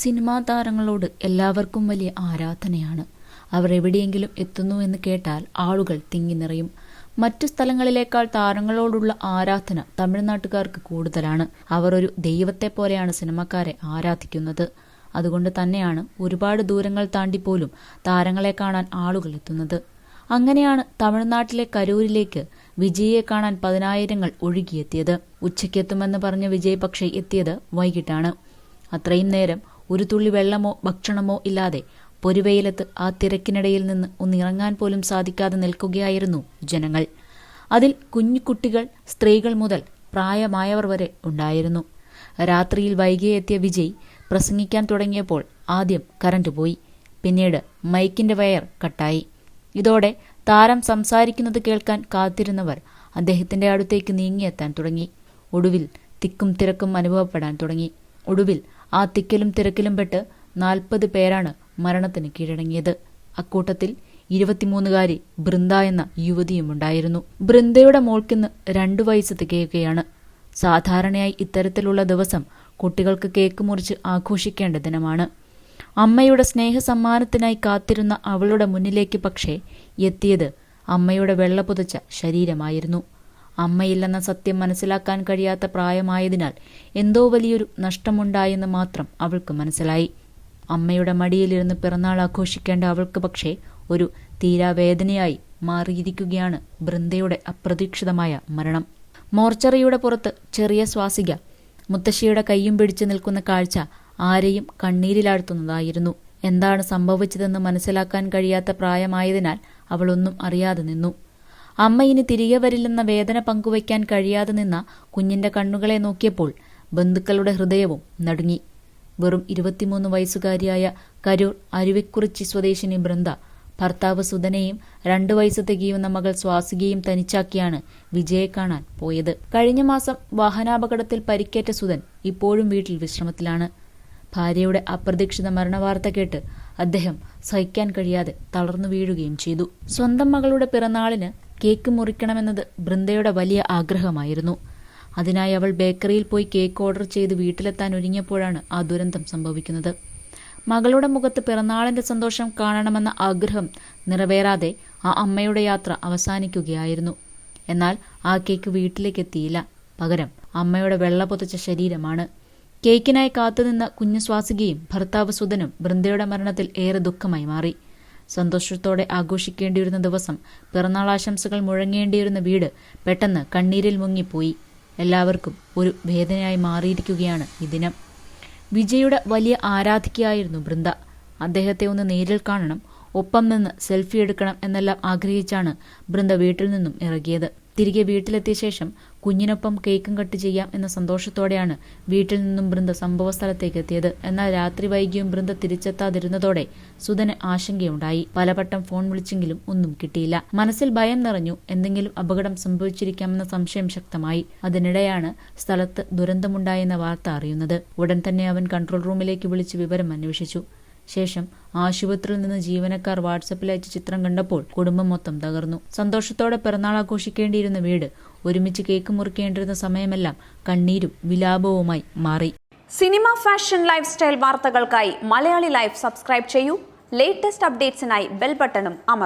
Cinema താരങ്ങളോട് എല്ലാവർക്കും വലിയ ആരാധനയാണ്. അവർ എവിടെയെങ്കിലും എത്തുന്നു എന്ന് കേട്ടാൽ ആളുകൾ തിങ്ങി നിറയും. മറ്റു സ്ഥലങ്ങളിലേക്കാൾ താരങ്ങളോടുള്ള ആരാധന തമിഴ്നാട്ടുകാർക്ക് കൂടുതലാണ്. അവർ ഒരു ദൈവത്തെ പോലെയാണ് സിനിമക്കാരെ ആരാധിക്കുന്നത്. അതുകൊണ്ട് തന്നെയാണ് ഒരുപാട് ദൂരങ്ങൾ താണ്ടി പോലും താരങ്ങളെ കാണാൻ ആളുകൾ എത്തുന്നത്. അങ്ങനെയാണ് തമിഴ്നാട്ടിലെ കരൂരിലേക്ക് വിജയെ കാണാൻ പതിനായിരങ്ങൾ ഒഴുകിയെത്തിയത്. ഉച്ചയ്ക്കെത്തുമെന്ന് പറഞ്ഞ വിജയ് പക്ഷേ എത്തിയത് വൈകിട്ടാണ്. അത്രയും നേരം ഒരു തുള്ളി വെള്ളമോ ഭക്ഷണമോ ഇല്ലാതെ പൊരുവെയിലത്ത് ആ തിരക്കിനിടയിൽ നിന്ന് ഒന്നിറങ്ങാൻ പോലും സാധിക്കാതെ നിൽക്കുകയായിരുന്നു ജനങ്ങൾ. അതിൽ കുഞ്ഞുകുട്ടികൾ സ്ത്രീകൾ മുതൽ പ്രായമായവർ വരെ ഉണ്ടായിരുന്നു. രാത്രിയിൽ വൈകിയെ എത്തിയ വിജയ് പ്രസംഗിക്കാൻ തുടങ്ങിയപ്പോൾ ആദ്യം കറണ്ട് പോയി. പിന്നീട് മൈക്കിന്റെ വയർ കട്ടായി. ഇതോടെ താരം സംസാരിക്കുന്നത് കേൾക്കാൻ കാത്തിരുന്നവർ അദ്ദേഹത്തിന്റെ അടുത്തേക്ക് നീങ്ങിയെത്താൻ തുടങ്ങി. ഒടുവിൽ തിക്കും തിരക്കും അനുഭവപ്പെടാൻ തുടങ്ങി. ഒടുവിൽ ആ തിക്കലും തിരക്കിലും പെട്ട് നാൽപ്പത് പേരാണ് മരണത്തിന് കീഴടങ്ങിയത്. അക്കൂട്ടത്തിൽ ഇരുപത്തിമൂന്നുകാരി ബൃന്ദ എന്ന യുവതിയും ഉണ്ടായിരുന്നു ബൃന്ദയുടെ മോൾക്കിന്ന് രണ്ടു വയസ്സ് തികയുകയാണ് സാധാരണയായി ഇത്തരത്തിലുള്ള ദിവസം കുട്ടികൾക്ക് കേക്ക് മുറിച്ച് ആഘോഷിക്കേണ്ട ദിനമാണ്. അമ്മയുടെ സ്നേഹസമ്മാനത്തിനായി കാത്തിരുന്ന അവളുടെ മുന്നിലേക്ക് പക്ഷേ എത്തിയത് അമ്മയുടെ വെള്ളപുതച്ച ശരീരമായിരുന്നു. അമ്മയില്ലെന്ന സത്യം മനസ്സിലാക്കാൻ കഴിയാത്ത പ്രായമായതിനാൽ എന്തോ വലിയൊരു നഷ്ടമുണ്ടായെന്ന് മാത്രം അവൾക്ക് മനസ്സിലായി. അമ്മയുടെ മടിയിലിരുന്ന് പിറന്നാൾ ആഘോഷിക്കേണ്ട അവൾക്ക് പക്ഷേ ഒരു തീരാവേദനയായി മാറിയിരിക്കുകയാണ് ബൃന്ദയുടെ അപ്രതീക്ഷിതമായ മരണം. മോർച്ചറിയുടെ പുറത്ത് ചെറിയ സ്വാസിക മുത്തശ്ശിയുടെ കൈയും പിടിച്ചു നിൽക്കുന്ന കാഴ്ച ആരെയും കണ്ണീരിലാഴ്ത്തുന്നതായിരുന്നു. എന്താണ് സംഭവിച്ചതെന്ന് മനസ്സിലാക്കാൻ കഴിയാത്ത പ്രായമായതിനാൽ അവളൊന്നും അറിയാതെ നിന്നു. അമ്മ ഇനി തിരികെ വരില്ലെന്ന വേദന പങ്കുവയ്ക്കാൻ കഴിയാതെ നിന്ന കുഞ്ഞിന്റെ കണ്ണുകളെ നോക്കിയപ്പോൾ ബന്ധുക്കളുടെ ഹൃദയവും നടുങ്ങി. വെറും ഇരുപത്തിമൂന്ന് വയസ്സുകാരിയായ കരൂർ അരുവിക്കുറിച്ചി സ്വദേശിനി ബൃന്ദ ഭർത്താവ് സുധനെയും രണ്ടു വയസ്സ് തികയുന്ന മകൾ സ്വാസികയും തനിച്ചാക്കിയാണ് വിജയെ കാണാൻ പോയത്. കഴിഞ്ഞ മാസം വാഹനാപകടത്തിൽ പരിക്കേറ്റ സുധൻ ഇപ്പോഴും വീട്ടിൽ വിശ്രമത്തിലാണ്. ഭാര്യയുടെ അപ്രതീക്ഷിത മരണവാർത്ത കേട്ട് അദ്ദേഹം സഹിക്കാൻ കഴിയാതെ തളർന്നു വീഴുകയും ചെയ്തു. സ്വന്തം മകളുടെ പിറന്നാളിന് കേക്ക് മുറിക്കണമെന്നത് ബൃന്ദയുടെ വലിയ ആഗ്രഹമായിരുന്നു. അതിനായി അവൾ ബേക്കറിയിൽ പോയി കേക്ക് ഓർഡർ ചെയ്ത് വീട്ടിലെത്താൻ ഒരുങ്ങിയപ്പോഴാണ് ആ ദുരന്തം സംഭവിക്കുന്നത്. മകളുടെ മുഖത്ത് പിറന്നാളിന്റെ സന്തോഷം കാണണമെന്ന ആഗ്രഹം നിറവേറാതെ ആ അമ്മയുടെ യാത്ര അവസാനിക്കുകയായിരുന്നു. എന്നാൽ ആ കേക്ക് വീട്ടിലേക്ക് എത്തിയില്ല പകരം അമ്മയുടെ വെള്ള പൊതച്ച ശരീരമാണ്. കേക്കിനായി കാത്തുനിന്ന കുഞ്ഞു സ്വാസികയും ഭർത്താവ് സുധനും ബൃന്ദയുടെ മരണത്തിൽ ഏറെ ദുഃഖമായി മാറി. സന്തോഷത്തോടെ ആഘോഷിക്കേണ്ടിയിരുന്ന ദിവസം പിറന്നാൾ ആശംസകൾ മുഴങ്ങേണ്ടിയിരുന്ന വീട് പെട്ടെന്ന് കണ്ണീരിൽ മുങ്ങിപ്പോയി. എല്ലാവർക്കും ഒരു വേദനയായി മാറിയിരിക്കുകയാണ് ഈ ദിനം. വിജയുടെ വലിയ ആരാധികയായിരുന്നു ബൃന്ദ. അദ്ദേഹത്തെ ഒന്ന് നേരിൽ കാണണം ഒപ്പം നിന്ന് സെൽഫി എടുക്കണം എന്നെല്ലാം ആഗ്രഹിച്ചാണ് ബൃന്ദ വീട്ടിൽ നിന്നും ഇറങ്ങിയത്. തിരികെ വീട്ടിലെത്തിയ ശേഷം കുഞ്ഞിനൊപ്പം കേക്കും കട്ട് ചെയ്യാം എന്ന സന്തോഷത്തോടെയാണ് വീട്ടിൽ നിന്നും ബൃന്ദ സംഭവ സ്ഥലത്തേക്ക് എത്തിയത്. എന്നാൽ രാത്രി വൈകിയും ബൃന്ദ തിരിച്ചെത്താതിരുന്നതോടെ സുധന് ആശങ്കയുണ്ടായി. പലവട്ടം ഫോൺ വിളിച്ചെങ്കിലും ഒന്നും കിട്ടിയില്ല. മനസ്സിൽ ഭയം നിറഞ്ഞു എന്തെങ്കിലും അപകടം സംഭവിച്ചിരിക്കാമെന്ന സംശയം ശക്തമായി. അതിനിടെയാണ് സ്ഥലത്ത് ദുരന്തമുണ്ടായെന്ന വാർത്ത അറിയുന്നത്. ഉടൻ തന്നെ അവൻ കൺട്രോൾ റൂമിലേക്ക് വിളിച്ച് വിവരം അന്വേഷിച്ചു. ശേഷം ആശുപത്രിയിൽ നിന്ന് ജീവനക്കാർ വാട്സപ്പിൽ അയച്ച ചിത്രം കണ്ടപ്പോൾ കുടുംബം മൊത്തം തകർന്നു. സന്തോഷത്തോടെ പിറന്നാൾ ആഘോഷിക്കേണ്ടിയിരുന്ന വീട് ഒരുമിച്ച് കേക്ക് മുറിക്കേണ്ടിരുന്ന സമയമെല്ലാം കണ്ണീരും വിലാപവുമായി മാറി. സിനിമ ഫാഷൻ ലൈഫ് സ്റ്റൈൽ വാർത്തകൾക്കായി മലയാളി ലൈഫ് സബ്സ്ക്രൈബ് ചെയ്യൂ. ലേറ്റസ്റ്റ് അപ്ഡേറ്റ്സിനായി ബെൽ ബട്ടണും അമർ